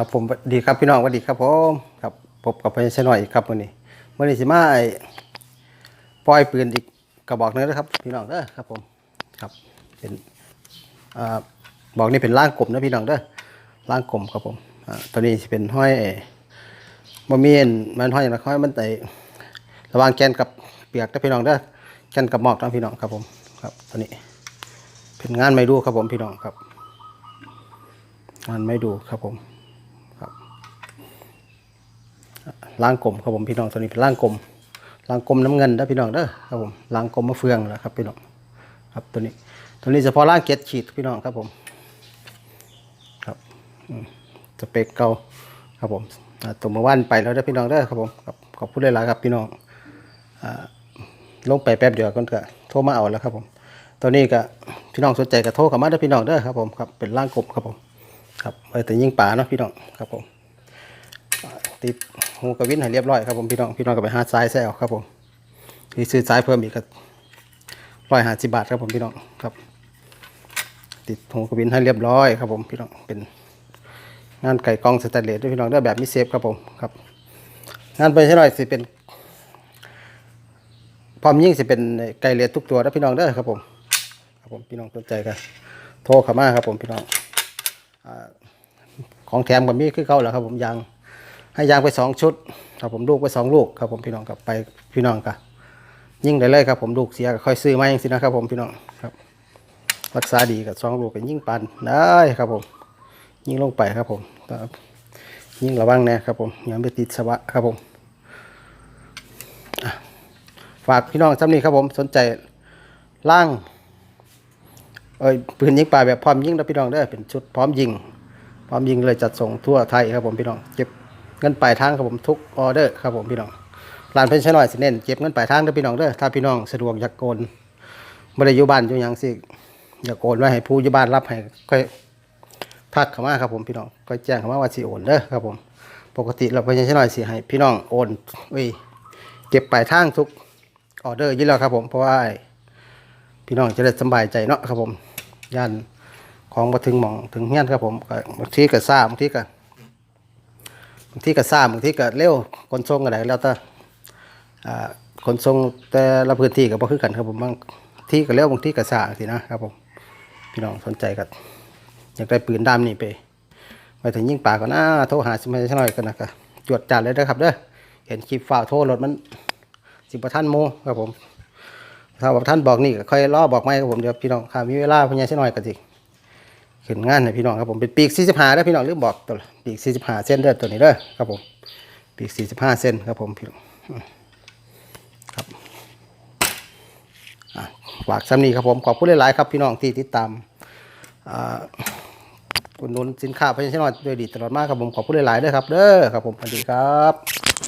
ครับผมสวัสดีครับพี่น้องสวัสดีครับผมครับพบกับพญาชน่อยอีกครับวันนี้วันนี้สิมาไอ้ปล่อยปืนอีกกระบอกนึงนะครับ พี่น้องเด้อครับผมครับเป็นอ่าบอกนี่เป็นร่างกลมนะพี่น้องเด้อร่างกลมครับผมอ่าตัวนี้เป็นห้อยบะเมียนมันห้อยนะห้อยมันไตระหว่างแกนกับเปียกนะพี่น้องเด้อแกนกับหมอกนะพี่น้องครับผมครับตัวนี้ เป็นงานไม่ดูครับผมพี่น้องครับงานไม่ดูครับผมครับ ล่างกลมครับผมพี่น้องตัวนี้เป็นล่างกลมล่างกลมน้ำเงินนะพี่น้องเด้อครับผมล่างกลมมะเฟืองนะครับพี่น้องครับตัวนี้ตัวนี้เฉพาะล่างเกตฉีดพี่น้องครับผมครับสเปกเก่าครับผมตัวเมื่อวานไปแล้วเด้พี่น้องเด้อครับผมขอบคุณเลยละครับพี่น้องอ่าลงไปแป๊บเดียวก็โทรมาเอาแล้วครับผมตัวนี้ก็พี่น้องสนใจก็โทรเข้ามาเด้พี่น้องเด้อครับผมครับเป็นล่างกลมครับผมครับไว้แต่ยิงป่าเนาะพี่น้องครับผม ติดหูกระวินให้เรียบร้อยครับผมพี่น้องพี่น้องก็ไปหาสายแซวครับผมนี่ซื้อสายเพิ่มอีกก็ร้อยห้าสิบบาทครับผมพี่น้องครับ ติดหูกระวินให้เรียบร้อยครับผมพี่น้องเป็นงานไก่กองสแตนเลสด้วยพี่น้องได้แบบมิเซฟครับผมครับ งานไปใช่หน่อยสิเป็นพร้อมยิ่งสิเป็นไก่เลสทุกตัวนะพี่น้องเด้ครับผมครับผมพี่น้องสนใจกันโทรเข้ามาครับผมพี่น้องของแถมกับมีคือเขาแหละครับผมยาง ให้ยางไปสองชุดครับผมลูกไปสองลูกครับผมพี่น้องกลับไปพี่น้องกับยิ่งได้เลยครับผมลูกเสียก็ค่อยซื้อมาเองสินะครับผมพี่น้องครับ รักษาดีกับสองลูกก็ยิ่งปันได้ครับผม ยิ่งลงไปครับผมยิ่งระวังแนะครับผมอย่าไปติดสวะครับผมฝากพี่น้องซ้ำนี้ครับผมสนใจล่างเอ้ยปืนยิงปลาแบบพร้อมยิงนะพี่น้องเด้เป็นชุดพร้อมยิง พร้อมยิงเลยจัดส่งทั่วไทยครับผมพี่น้องเก็บ เงินปลายทางครับผมทุกออเดอร์ครับผมพี่น้องร้านเพนชั่นหน่อยสิเน้นเก็บเงินปลายทางเด้อพี่น้องเด้อถ้าพี่น้องสะดวกอยากโกนบ่ได้อยู่บ้านอยู่หยังสิอยากโอนไว้ให้ผู้อยู่บ้านรับให้ค่อยทักเข้ามาครับผมพี่น้องค่อยแจ้งเข้ามาว่าสิโอนเด้อครับผม ปกติเราเพนชั่นหน่อยสิให้พี่น้องโอนเอ้ยเก็บปลายทางทุกออเดอร์อยู่แล้วครับผมเพราะว่าพี่น้องจะได้สบายใจเนาะครับผมย่านของมาถึงหมองถึงเฮี้ยนครับผมบางทีก็ซ่าบางทีก็างทีก็ซ่าบางทีก็เร็วคนทรงอะไรแล้วแต่อ่าคนทรงแต่ละพื้นที่ก็บ่คือกันครับผมบางที่ก็เร็วบางที่ก็ซ่าสินะครับผมพี่น้องสนใจก็อยากได้ปืนดำนี่ไปไปถึงยิงป่าก็น่าโทรหาสมัยหน่อยกันนะครับจวดจัดเลยนะครับเด้อเห็นคลิปฝ่าวโทรรถมันสิบประท่านโมครับผมถ้าว่าท่านบอกนี่ก็ค่อยรอบอกไม่ครับผมเดี๋ยวพี่น้องข้ามีเวลาพญาเช่นหน่อยก็สิ ขึ้นงานให้พี่น้องครับผมเป็นปีก45เด้พี่น้องลืมบอกตัวปีก45เส้นเด้อตัวนี้เด้อครับผมปีก45เส้นครับผมพี่น้องครับฝากซ้ำนี้ครับผมขอบคุณหลาย ๆ ครับพี่น้องที่ติดตามอ่าอุดหนุนสินค้าพญาเช่นหน่อยโดยดีตลอดมากครับผมขอบคุณหลายๆเด้อครับเด้อครับผมสวัสดีครับ